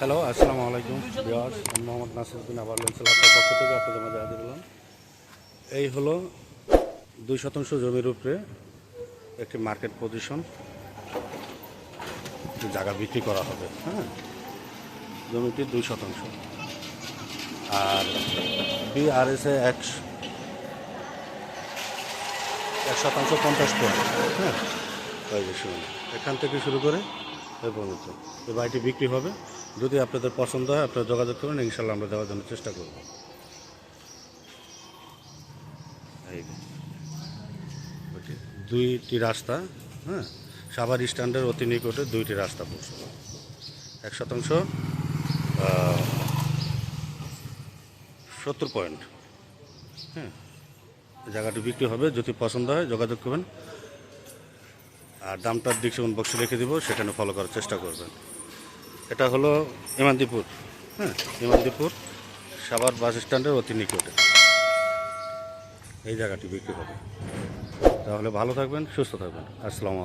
Hello, আসসালামু আলাইকুম বিয়াস আমি মোহাম্মদ নাসিরুদ্দিন আবার লেন্সেল আপনার পক্ষ থেকে আপনাদের মাঝে হাজির হলাম। এই হলো দুই শতাংশ জমির উপরে একটি মার্কেট পজিশন। জায়গা বিক্রি করা হবে হ্যাঁ? জমিটি দুই শতাংশ। আর বিআরএসে এক এক শতাংশ পঞ্চাশ পয়েন্ট হ্যাঁ? এখান থেকে শুরু করে এই পর্যন্ত। এই বাড়িটি বিক্রি হবে। যদি আপনাদের পছন্দ হয়, আপনারা যোগাযোগ করুন ইনশাল্লাহ আমরা দেওয়ার জন্য চেষ্টা করব। দুইটি রাস্তা হ্যাঁ? সাভার স্ট্যান্ডের অতি নিকটে দুইটি রাস্তা পড়ছে। এক শতাংশ সত্তর পয়েন্ট হ্যাঁ? জায়গাটি বিক্রি হবে, যদি পছন্দ হয়, যোগাযোগ করবেন। আর দামটার ডিসকাউন্ট বক্সে রেখে দেবো, সেখানে ফলো করার চেষ্টা করবেন। এটা হলো ইমান্দিপুর হ্যাঁ ইমান্দিপুর সাভার বাস স্ট্যান্ডের অতি নিকটে। এই জায়গাটি বিক্রি হবে। তাহলে ভালো থাকবেন, সুস্থ থাকবেন। আসসালামু